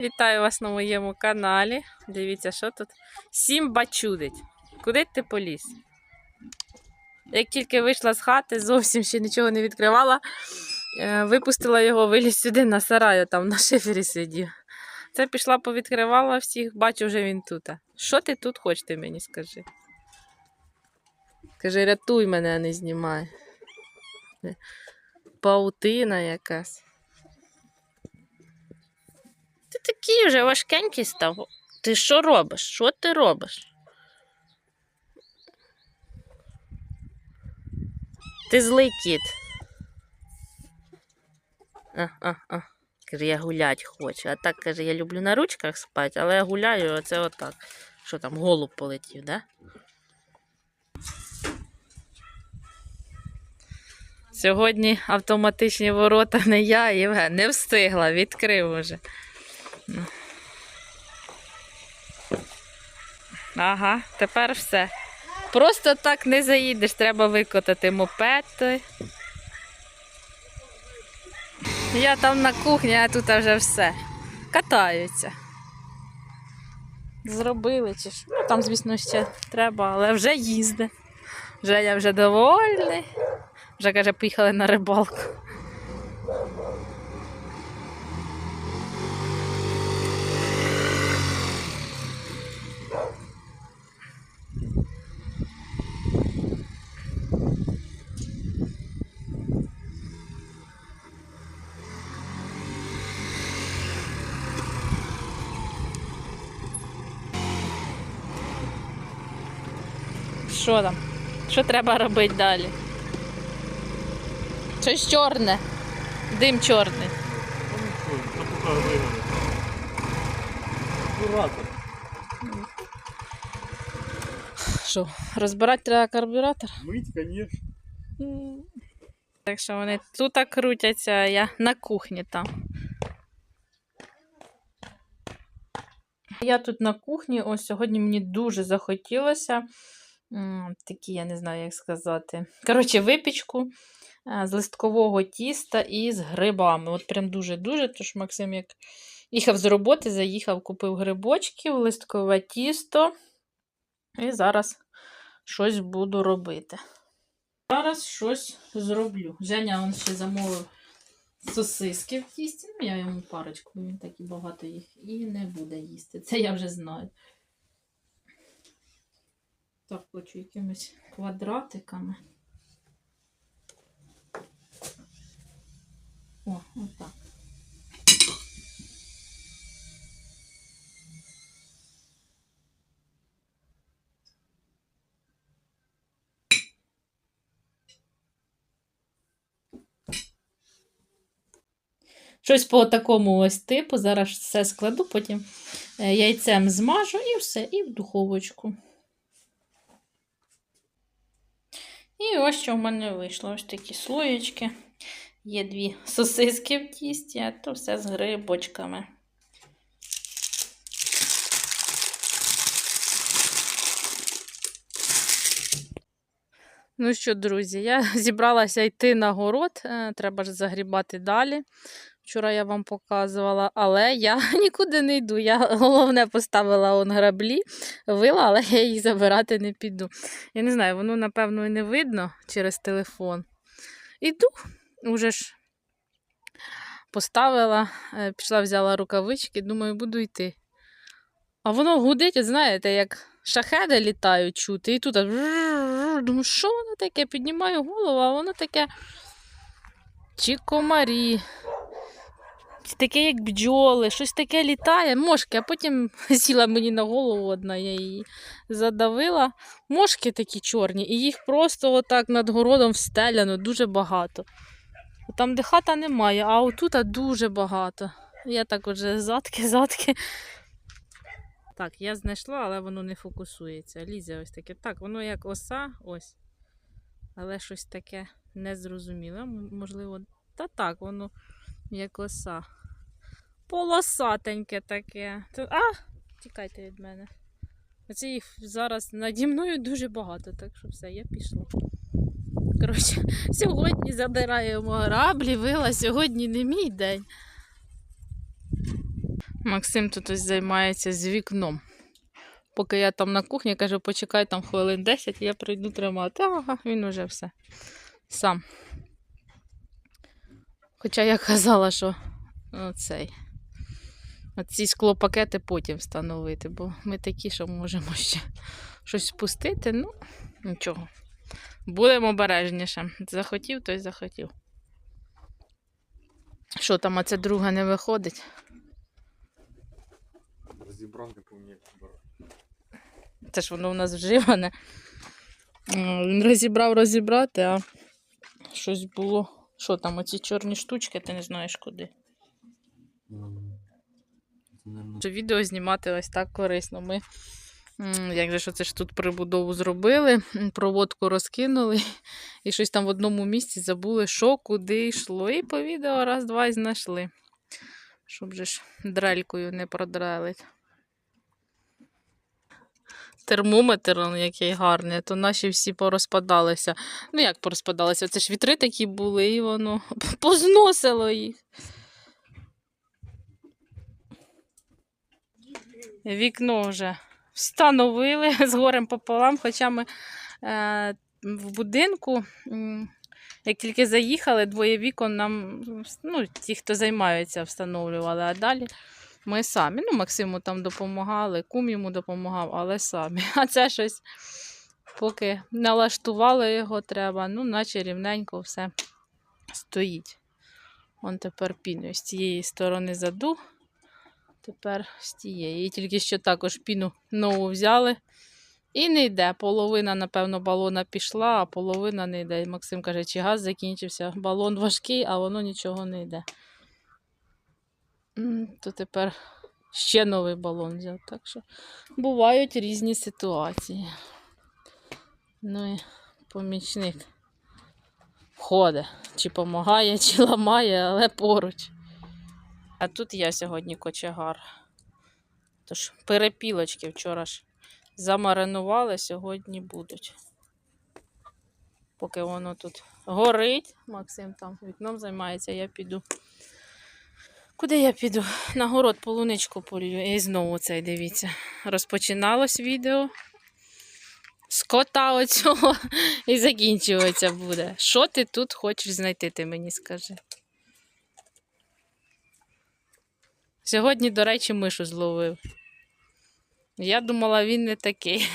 Вітаю вас на моєму каналі. Дивіться, що тут. Сімба чудить. Куди ти поліз? Як тільки вийшла з хати, зовсім ще нічого не відкривала. е, Випустила його, виліз сюди на сараю, там на шифері сидів. Це пішла, повідкривала всіх, бачу, вже він тут. Що ти тут хочеш, мені скажи? Скажи, рятуй мене, а не знімай. Паутина якась. Ти такий вже важкенький став. Ти що робиш? Що ти робиш? Ти злий кіт. А, а, а. Каже, я гулять хочу. А так каже, я люблю на ручках спати, але я гуляю, оце отак. Що там, голуб полетів, да? Сьогодні автоматичні ворота не я, Євген, не встигла, відкрив уже. Ага, тепер все. Просто так не заїдеш, треба викотати мопед. Я там на кухні, а тут вже все. Катаються. Зробили чи ж. Ну там, звісно, ще треба, але вже їздить. Я вже довольний. Вже каже, поїхали на рибалку. Що там? Що треба робити далі? Щось чорне. Дим чорний. Що, розбирати треба карбюратор? Мыть, конечно. М. Так що вони тут крутяться, а я на кухні там. Я тут на кухні, ось сьогодні мені дуже захотілося. Такі, я не знаю, як сказати. Коротше, випічку е, з листкового тіста і з грибами. От прям дуже-дуже. Тож Максим, як їхав з роботи, заїхав, купив грибочків, листкове тісто. І зараз щось буду робити. Зараз щось зроблю. Женя он ще замовив сосиски в тісті. Ну, я йому парочку, він так і багато їх і не буде їсти. Це я вже знаю. Так, хочу якимись квадратиками. О, отак. Щось по такому ось типу. Зараз все складу, потім е, яйцем змажу і все, і в духовочку. І ось що в мене вийшло. Ось такі слоєчки. Є дві сосиски в тісті, а то все з грибочками. Ну що, друзі, я зібралася йти на город. е, Треба ж загрібати далі. Вчора я вам показувала, але я нікуди не йду. Я головне поставила он граблі, вила, але я їх забирати не піду. Я не знаю, воно, напевно, і не видно через телефон. Іду, уже ж поставила, е, пішла, взяла рукавички, думаю, буду йти. А воно гудить, знаєте, як шахеди літають чути, і тут аж думаю, що воно таке? Піднімаю голову, а воно таке чи комарі, таке, як бджоли, щось таке літає, мошки, а потім сіла мені на голову одна, я її задавила. Мошки такі чорні, і їх просто отак над городом встеляно дуже багато. Там, де хата немає, а отут дуже багато. Я так уже задки, задки. Так, я знайшла, але воно не фокусується. Лізе ось таке. Так, воно як оса, ось. Але щось таке незрозуміле. Можливо, та так, воно як оса. Полосатеньке таке. А! Тікайте від мене. Оце їх зараз наді мною дуже багато, так що все, я пішла. Коротше, сьогодні забираємо граблі, вила, сьогодні не мій день. Максим тут ось займається з вікном. Поки я там на кухні, кажу, почекай там хвилин 10, я прийду тримати. Ага, він уже все. Сам. Хоча я казала, що оцей. Оці склопакети потім встановити, бо ми такі, що можемо ще щось спустити. Ну, нічого. Будемо обережніше. Захотів, той захотів. Що там, а це друга не виходить? Не повні брати. Це ж воно в нас вживане. Він розібрав розібрати, а щось було. Що там, оці чорні штучки, ти не знаєш куди. Що відео знімати ось так корисно. Ми, як же ж оце ж тут прибудову зробили, проводку розкинули, і щось там в одному місці забули, що куди йшло. І по відео раз-два і знайшли. Щоб же ж дрелькою не продрелить. Термометр, який гарний, то наші всі порозпадалися. Ну, як порозпадалися? Це ж вітри такі були, і воно позносило їх. Вікно вже встановили з горем пополам, хоча ми е, в будинку, як тільки заїхали, двоє вікон нам, ну, ті, хто займаються, встановлювали, а далі ми самі. Ну, Максиму там допомагали, кум йому допомагав, але самі. А це щось, поки налаштували його треба, ну, наче рівненько все стоїть. Он тепер піною з цієї сторони заду. Тепер з тієї. І тільки що також піну нову взяли. І не йде. Половина, напевно, балона пішла, а половина не йде. Максим каже, чи газ закінчився. Балон важкий, а воно нічого не йде. То тепер ще новий балон взяв. Так що бувають різні ситуації. Ну і помічник ходить, чи допомагає, чи ламає, але поруч. А тут я сьогодні кочегар. Тож перепілочки вчора ж замаринували, сьогодні будуть. Поки воно тут горить, Максим там вікном займається, я піду. Куди я піду? На город полуничку полюю. І знову цей дивіться. Розпочиналось відео. З кота оцього і закінчується буде. Що ти тут хочеш знайти, ти мені скажи. Сьогодні, до речі, мишу зловив. Я думала, він не такий.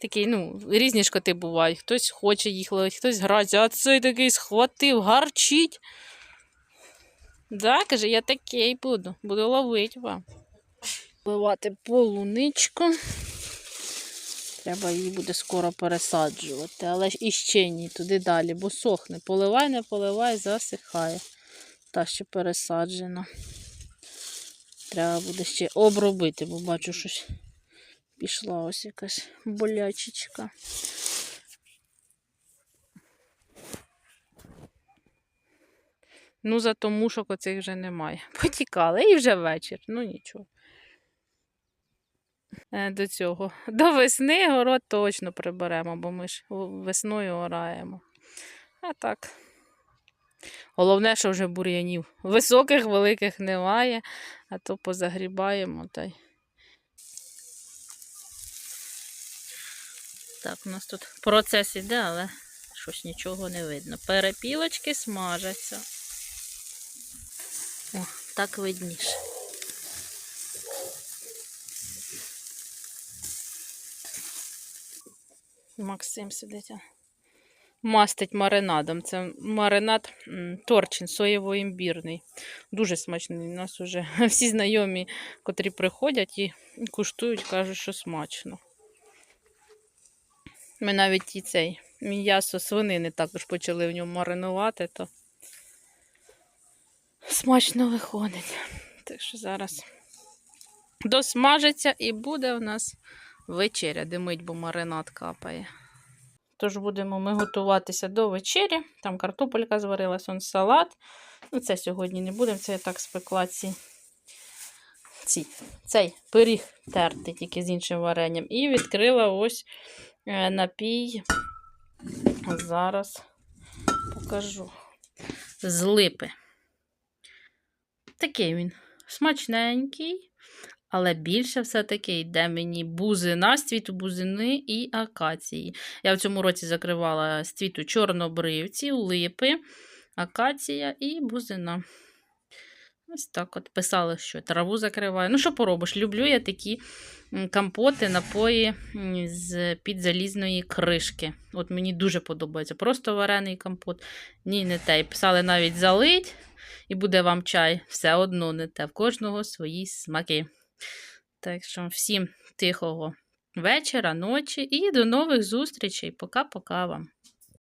Такий, ну, різні ж коти бувають. Хтось хоче їх ловити, хтось грається, а цей такий схватив, гарчить. Да, каже, я такий буду, буду ловити вам. Вливати полуничку. Треба її буде скоро пересаджувати, але ж іще ні, туди далі, бо сохне. Поливай, не поливай, засихає. Та ще пересаджена. Треба буде ще обробити, бо бачу, щось пішла ось якась болячечка. Ну, зато мушок оцих вже немає. Потікали і вже вечір. Ну нічого. Е, До цього. До весни город точно приберемо, бо ми ж весною ораємо. А так. Головне, що вже бур'янів. Високих, великих немає, а то позагрібаємо та й. Так, у нас тут процес іде, але щось нічого не видно. Перепілочки смажаться. О, так видніше. Максим сидить. Мастить маринадом. Це маринад торчин соєво-імбірний. Дуже смачний. У нас вже всі знайомі, котрі приходять і куштують, кажуть, що смачно. Ми навіть і цей м'ясо свинини також почали в ньому маринувати, то смачно виходить. Так що зараз досмажиться і буде у нас вечеря. Димить, бо маринад капає. Тож будемо ми готуватися до вечері. Там картопелька зварилась, он салат. Ну, це сьогодні не будемо, це я так спекла ці. ці. Цей пиріг терти, тільки з іншим варенням. І відкрила ось е, напій. Зараз покажу. З липи. Такий він смачненький, але більше все-таки йде мені бузина, з цвіту бузини і акації. Я в цьому році закривала з цвіту чорнобривці, липи, акація і бузина. Ось так от писали, що траву закриваю. Ну, що поробиш? Люблю я такі компоти, напої з під залізної кришки. От мені дуже подобається. Просто варений компот. Ні, не те. І писали навіть залить, і буде вам чай. Все одно не те. В кожного свої смаки. Так що всім тихого вечора, ночі і до нових зустрічей. Пока-пока вам.